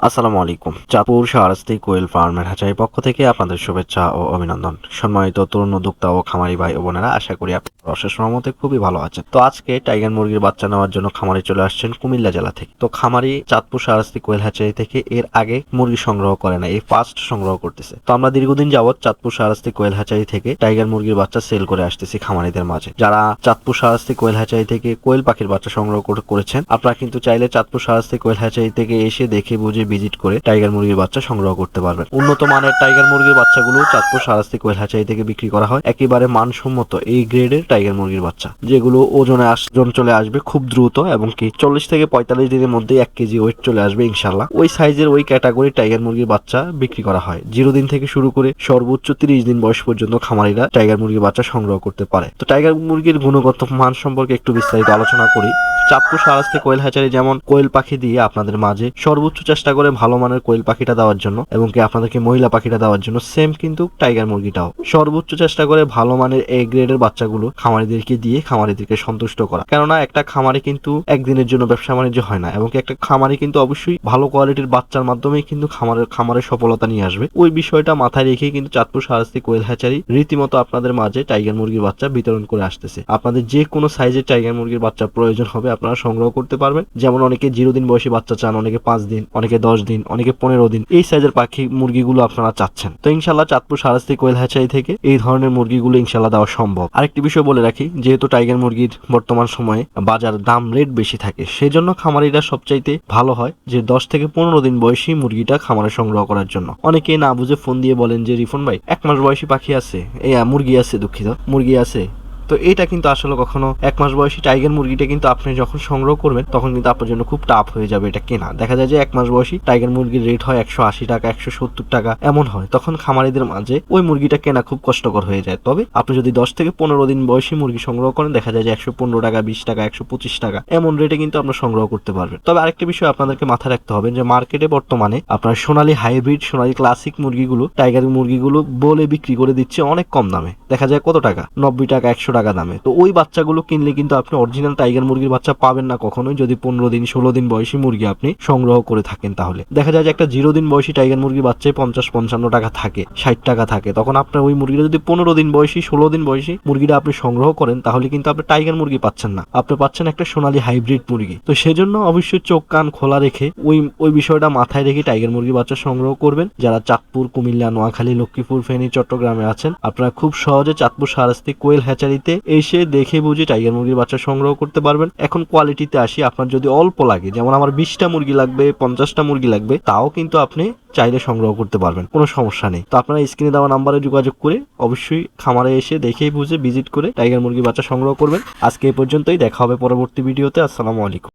আসসালামু আলাইকুম। চাঁদপুর শাহরাস্তি কোয়েল ফার্মের হাঁচাই পক্ষ থেকে আপনাদের শুভেচ্ছা ও অভিনন্দন। সম্মানিত তরুণ উদ্যোক্তা ও খামারি ভাই ও বোনেরা, আশা করি আপনারা অশেষ রহমতে খুবই ভালো আছেন। তো আজকে টাইগার মুরগির বাচ্চা নেওয়ার জন্য খামারি চলে আসছেন কুমিল্লা জেলা থেকে। তো খামারি চাঁদপুর শাহরাস্তি কোয়েল হাঁচাই থেকে এর আগে মুরগি সংগ্রহ করে না, এই ফার্স্ট সংগ্রহ করতেছে। তো আমরা দীর্ঘদিন যাবৎ চাঁদপুর শাহরাস্তি কোয়েল হাঁচাই থেকে টাইগার মুরগির বাচ্চা সেল করে আসতেছি খামারিদের মাঝে। যারা চাঁদপুর শাহরাস্তি কোয়েল হাঁচাই থেকে কোয়েল পাখির বাচ্চা সংগ্রহ করে- করেছেন, আপনারা কিন্তু চাইলে চাঁদপুর শাহরাস্তি কোয়েল হাঁচাই থেকে এসে দেখে বুঝে ভিজিট করে টাইগার মুরগির বাচ্চা সংগ্রহ করতে পারবেন। উন্নত মানের টাইগার মুরগির বাচ্চাগুলো চাঁদপুর শাহরাস্তি কোয়েল হাঁচাই থেকে বিক্রি করা হয়। একেবারে মানসম্মত এই গ্রেডের টাইগার মুরগির বাচ্চা, যেগুলো ওজনে ওজন চলে আসবে খুব দ্রুত এবং কি চল্লিশ থেকে পঁয়তাল্লিশ দিনের মধ্যে এক কেজি ওয়েট চলে আসবে ইনশাল্লাহ ওই সাইজের ওই ক্যাটাগরি টাইগার মুরগির বাচ্চা বিক্রি করা হয়। জিরো দিন থেকে শুরু করে সর্বোচ্চ তিরিশ দিন বয়স পর্যন্ত খামারিরা টাইগার মুরগির বাচ্চা সংগ্রহ করতে পারে। তো টাইগার মুরগির গুণগত মান সম্পর্কে একটু বিস্তারিত আলোচনা করি। চাঁদপুর সারাস্তে কোয়েল হ্যাচারি যেমন কোয়েল পাখি দিয়ে আপনাদের মাঝে সর্বোচ্চ চেষ্টা করে ভালো মানের কোয়েল পাখিটা দেওয়ার জন্য এবং কি আপনাদেরকে মহিলা পাখিটা দেওয়ার জন্য সেম কিন্তু টাইগার মুরগিটাও। সর্বোচ্চ চেষ্টা করে ভালো মানের এ গ্রেডের বাচ্চাগুলো খামারিদেরকে দিয়ে খামারিদেরকে সন্তুষ্ট করা। কেননা একটা খামারে কিন্তু একদিনের জন্য ব্যবসা বাণিজ্য হয় না এবং একটা খামারে কিন্তু অবশ্যই ভালো কোয়ালিটির বাচ্চার মাধ্যমেই কিন্তু খামারের খামারের সফলতা নিয়ে আসবে। ওই বিষয়টা মাথায় রেখে কিন্তু চাঁদপুর সারাস্তি কোয়েল হ্যাচারি রীতিমতো আপনাদের মাঝে টাইগার মুরগির বাচ্চা বিতরণ করে আসতেছে। আপনাদের যে কোনো সাইজের টাইগার মুরগির বাচ্চা প্রয়োজন হবে আপনারা সংগ্রহ করতে পারবেন। যেমন অনেকে জিরো দিন বয়সী বাচ্চা চান, অনেকে পাঁচ দিন, অনেকে দশ দিন, অনেকে পনেরো দিন। এই সাইজের পাখি মুরগিগুলো আপনারা চাচ্ছেন। তো ইনশাল্লাহ চাঁদপুর সারাস্তি কোয়েল হ্যাচারি থেকে এই ধরনের মুরগিগুলো ইনশাল্লাহ দেওয়া সম্ভব। আরেকটি বিষয় বলে রাখি, যেহেতু টাইগার মুরগির বর্তমান সময়ে বাজার দাম রেট বেশি থাকে, সেজন্য খামারিরা সবচাইতে ভালো হয় যে দশ থেকে পনেরো দিন বয়সী মুরগিটা খামারে সংগ্রহ করার জন্য। অনেকে না বুঝে ফোন দিয়ে বলেন যে, রিফন ভাই, এক মাস বয়সী পাখি আছে। এই মুরগি আছে দুঃখিত, মুরগি আছে। তো এটা কিন্তু আসলে কখনো এক মাস বয়সী টাইগার মুরগিটা কিন্তু আপনি যখন সংগ্রহ করবেন, তখন কিন্তু আপনার জন্য খুব টাফ হয়ে যাবে এটা কেনা। দেখা যায় যে এক মাস বয়সী টাইগার মুরগির রেট হয় একশো আশি টাকা, একশো সত্তর টাকা, এমন হয়। তখন খামারিদের মাঝে ওই মুরগিটা কেনা খুব কষ্টকর হয়ে যায়। তবে আপনি যদি দশ থেকে পনেরো দিন বয়সী মুরগি সংগ্রহ করেন, দেখা যায় যে একশো পনেরো টাকা, বিশ টাকা, একশো পঁচিশ টাকা, এমন রেটে কিন্তু আপনার সংগ্রহ করতে পারবেন। তবে আরেকটা বিষয় আপনাদেরকে মাথায় রাখতে হবে যে মার্কেটে বর্তমানে আপনার সোনালী হাইব্রিড সোনালী ক্লাসিক মুরগিগুলো, টাইগার মুরগিগুলো বলে বিক্রি করে দিচ্ছে অনেক কম দামে। দেখা যায় কত টাকা? নব্বই টাকা, একশো টাকা দামে। তো ওই বাচ্চাগুলো কিনলে কিন্তু আপনি অরিজিনাল টাইগার মুরগির বাচ্চা পাবেন না কখনোই। যদি পনেরো দিন, ষোলো দিন বয়সী মুরগি আপনি সংগ্রহ করে থাকেন তাহলে। দেখা যায় যে একটা জিরো দিন বয়সী টাইগার মুরগির বাচ্চায় পঞ্চাশ, পঞ্চান্ন টাকা থাকে, ষাট টাকা থাকে। তখন আপনার ওই মুরগিটা যদি পনেরো দিন বয়সী, ষোলো দিন বয়সী মুরগিটা আপনি সংগ্রহ করেন, তাহলে কিন্তু আপনি টাইগার মুরগি পাচ্ছেন না। আপনি পাচ্ছেন একটা সোনালী হাইব্রিড মুরগি। তো সেজন্য অবশ্যই চোখ, কান খোলা রেখে ওই ওই বিষয়টা মাথায় রেখে টাইগার মুরগি বাচ্চা সংগ্রহ করবেন। যারা চাঁদপুর, কুমিল্লা, নোয়াখালী, লক্ষ্মীপুর, ফেনী, চট্টগ্রামে আছেন, আপনারা খুব সহজে চাঁদপুর সারাস্তি কোয়েল হ্যাচারিতে এসে দেখে বুঝে টাইগার মুরগির বাচ্চা সংগ্রহ করতে পারবেন। এখন কোয়ালিটিতে আসি, আপনার যদি অল্প লাগে, যেমন আমার বিশটা মুরগি লাগবে, পঞ্চাশটা মুরগি লাগবে, তাও কিন্তু আপনি চাইলে সংগ্রহ করতে পারবেন, কোনো সমস্যা নেই। তো আপনারা স্ক্রিনে দেওয়া নাম্বারে যোগাযোগ করে অবশ্যই খামারে এসে দেখেই বুঝে ভিজিট করে টাইগার মুরগির বাচ্চা সংগ্রহ করবেন। আজকে এই পর্যন্তই, দেখা হবে পরবর্তী ভিডিওতে আসসালামু আলাইকুম।